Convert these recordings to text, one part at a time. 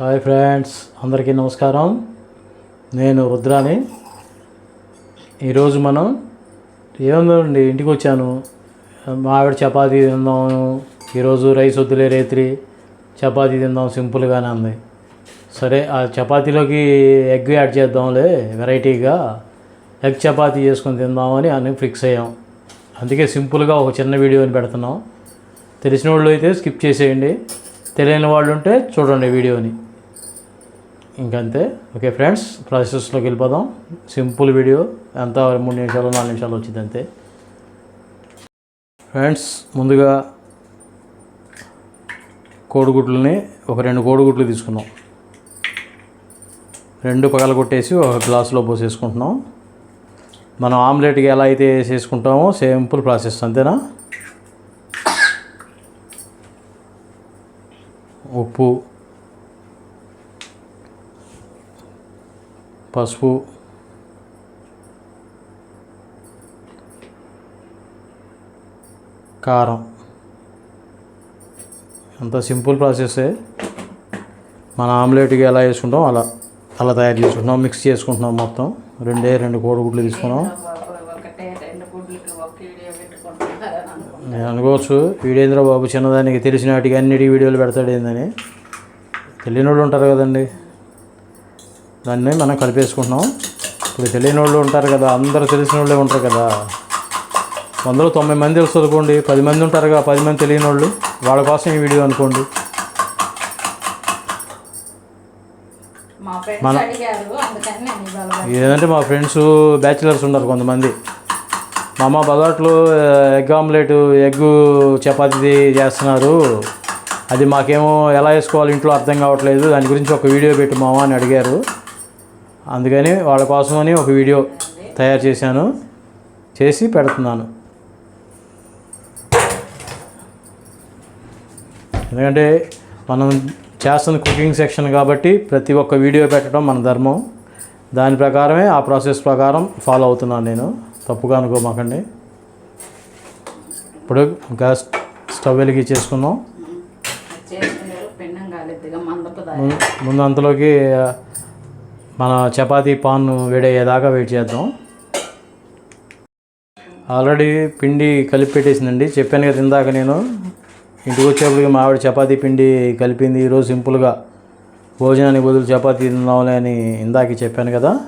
Hi friends అందరికీ నమస్కారం. నేను రుద్రాని. ఈరోజు మనం ఏముందండి ఇంటికి వచ్చాను. మా ఆవిడ చపాతీ తిందాం. ఈరోజు రైస్ వద్దులే రేత్రి. చపాతీ తిందాం సింపుల్గానే ఉంది సరే ఆ చపాతీలోకి ఎగ్ యాడ్ చేద్దాంలే వెరైటీగా. ఎగ్ చపాతీ చేసుకొని తిందామని అని ఫిక్స్ అయ్యాం. అందుకే సింపుల్గా ఒక చిన్న వీడియోని పెడుతున్నాం. తెలిసిన వాళ్ళు అయితే స్కిప్ చేసేయండి. తెలియని వాళ్ళు ఉంటే చూడండి వీడియోని. ఇంకంతే. ఓకే ఫ్రెండ్స్ ప్రాసెస్లోకి వెళ్ళిపోదాం. సింపుల్ వీడియో ఎంత మూడు నిమిషాలు నాలుగు నిమిషాలు వచ్చింది అంతే. ఫ్రెండ్స్ ముందుగా కోడిగుడ్లని ఒక రెండు కోడిగుడ్లు తీసుకున్నాం. రెండు పగల కొట్టేసి ఒక గ్లాసులో పోసేసుకుంటున్నాం. మనం ఆమ్లెట్కి ఎలా అయితే చేసుకుంటామో సింపుల్ ప్రాసెస్ అంతేనా? ఉప్పు పసుపు. కారం. అంత సింపుల్ ప్రాసెస్సే మన ఆమ్లెట్కి ఎలా వేసుకుంటాం అలా అలా తయారు చేసుకుంటున్నాం మిక్స్ చేసుకుంటున్నాం మొత్తం. రెండే రెండు కోడిగుడ్లు తీసుకున్నాం. నేను అనుకోవచ్చు వీడేంద్ర బాబు చిన్నదానికి తెలిసినాటికి అన్నిటి వీడియోలు పెడతాడు ఏందని. తెలియని వాళ్ళు ఉంటారు కదండి. దాన్ని మనం కలిపేసుకుంటున్నాం. ఇప్పుడు తెలియని వాళ్ళు ఉంటారు కదా అందరూ తెలిసిన వాళ్ళే ఉంటారు కదా. వందలో తొంభై మంది తెలుసు అనుకోండి పది మంది ఉంటారుగా పది మంది తెలియని వాళ్ళు వాళ్ళ కోసం ఈ వీడియో అనుకోండి. మా ఫ్రెండ్స్ అడిగారు అందుకని నేను ఇవాళ ఏదంటే మా ఫ్రెండ్స్ బ్యాచిలర్స్ ఉన్నారు కొంతమంది. మా అమ్మ బజాట్లో ఎగ్ ఆమ్లెట్ ఎగ్ చపాతీ చేస్తున్నారు. అది మాకేమో ఎలా వేసుకోవాలి ఇంట్లో అర్థం కావట్లేదు. దాని గురించి ఒక వీడియో పెట్టు మామ అని అడిగారు. అందుకని వాళ్ళ కోసమని ఒక వీడియో తయారు చేశాను. చేసి పెడుతున్నాను. ఎందుకంటే మనం చేస్తున్న కుకింగ్ సెక్షన్ కాబట్టి ప్రతి ఒక్క వీడియో పెట్టడం మన ధర్మం. దాని ప్రకారమే ఆ ప్రాసెస్ ప్రకారం ఫాలో అవుతున్నాను నేను. తప్పుగా అనుకోమాకండి. ఇప్పుడు గ్యాస్ స్టవ్ మందపు దారి ముందు అంతలోకి మన చపాతీ పాన్ వేడయ్యేదాకా వెయిట్ చేద్దాం. ఆల్రెడీ పిండి కలిపి పెట్టేసిందండి. చెప్పాను కదా ఇందాక నేను. ఇంటికి వచ్చేప్పటికి మా ఆవిడ చపాతీ పిండి కలిపింది. ఈరోజు సింపుల్గా భోజనానికి బదులు చపాతీ తిందాంలే అని ఇందాక చెప్పాను కదా.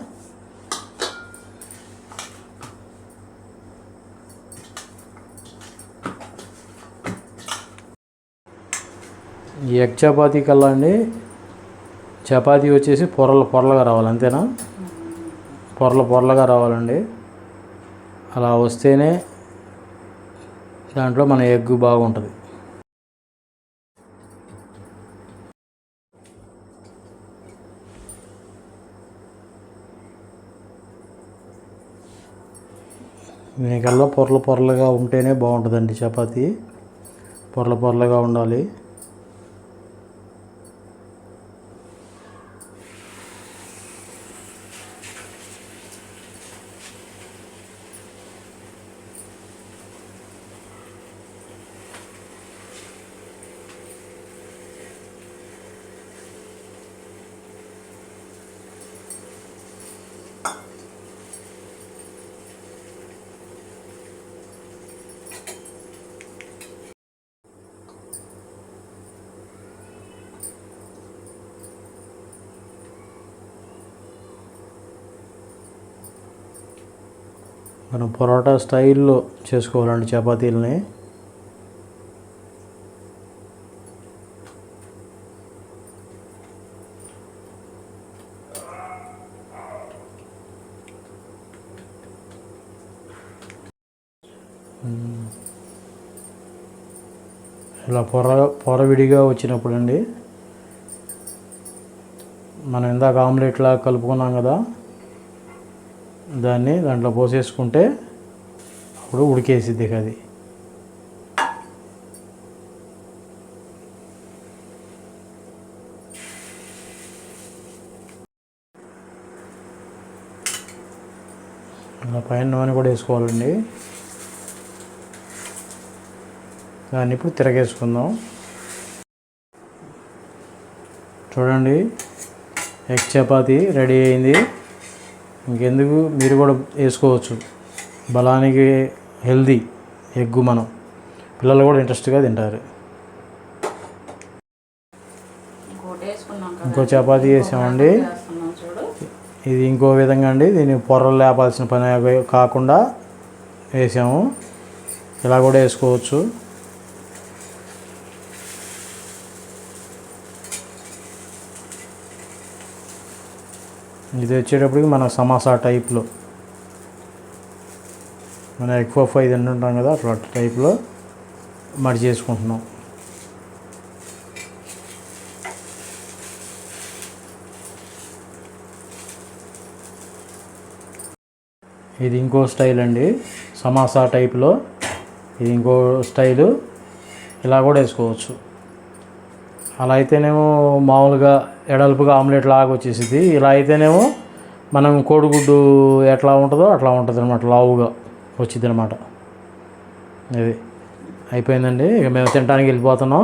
ఈ ఎగ్ చపాతీ కల్లా అండి చపాతీ వచ్చేసి పొరలు పొరలుగా రావాలి అంతేనా? పొరలు పొరలుగా రావాలండి. అలా వస్తేనే దాంట్లో మన ఎగ్ బాగుంటుంది. దీనికల్లా పొరలు పొరలుగా ఉంటేనే బాగుంటుందండి చపాతీ. పొరలు పొరలుగా ఉండాలి. మనం పొరోటా స్టైల్లో చేసుకోవాలండి చపాతీలని. ఇలా పొర పొర విడిగా వచ్చినప్పుడు అండి మనం ఇందాక ఆమ్లెట్లా కలుపుకున్నాం కదా దాన్ని దాంట్లో పోసేసుకుంటే అప్పుడు ఉడికేసిద్ది అది. అలా పైన నూనె కూడా వేసుకోవాలండి. దాన్ని ఇప్పుడు తిరగేసుకుందాం. చూడండి ఎగ్ చపాతి రెడీ అయింది. ఇంకెందుకు? మీరు కూడా వేసుకోవచ్చు. బలానికి హెల్దీ ఎగ్గు మనం. పిల్లలు కూడా ఇంట్రెస్ట్గా తింటారు. ఇంకో చపాతీ చూడు. ఇది ఇంకో విధంగా అండి. దీన్ని పొర్రలు లేపాల్సిన పని కాకుండా వేసాము. ఇలా కూడా వేసుకోవచ్చు. ఇది వచ్చేటప్పటికి మన సమోసా టైప్లో. మన ఎక్కువ ఫైవ్ ఇది తింటుంటాం కదా అట్లా టైప్లో మడి చేసుకుంటున్నాం. ఇది ఇంకో స్టైల్ అండి. సమాసా టైప్లో ఇది ఇంకో స్టైలు. ఇలా కూడా వేసుకోవచ్చు. అలా అయితేనేమో మామూలుగా ఎడల్పుగా ఆమ్లెట్ లాగా వచ్చేసింది ఇలా అయితేనేమో మనం కోడిగుడ్డు ఎట్లా ఉంటుందో అట్లా ఉంటుంది అనమాట లావుగా వచ్చింది అనమాట ఇది అయిపోయిందండి. ఇక మేము తినడానికి వెళ్ళిపోతున్నాం.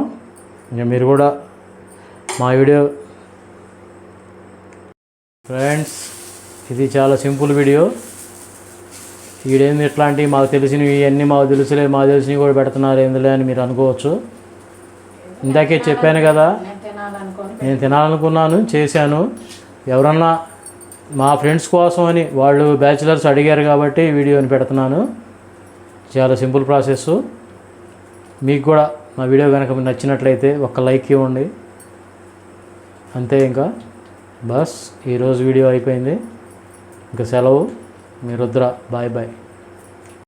ఇక మీరు కూడా మా వీడియో ఫ్రెండ్స్ ఇది చాలా సింపుల్ వీడియో. ఈడేంది ఇట్లాంటివి మాకు తెలిసినవి ఇవన్నీ మాకు తెలుసులే మాకు తెలిసినవి కూడా పెడుతున్నారు ఏందిలే అని మీరు అనుకోవచ్చు. ఇందాకే చెప్పాను కదా నేను తినాలనుకున్నాను చేశాను. ఎవరన్నా మా ఫ్రెండ్స్ కోసం అని వాళ్ళు బ్యాచిలర్స్ అడిగారు కాబట్టి వీడియోని పెడుతున్నాను. చాలా సింపుల్ ప్రాసెస్ మీకు కూడా మా వీడియో కనుక మీకు నచ్చినట్లయితే ఒక లైక్ ఇవ్వండి. అంతే ఇంకా. బస్ ఈరోజు వీడియో అయిపోయింది. ఇంకా సెలవు. మీ రుద్ర బాయ్ బాయ్.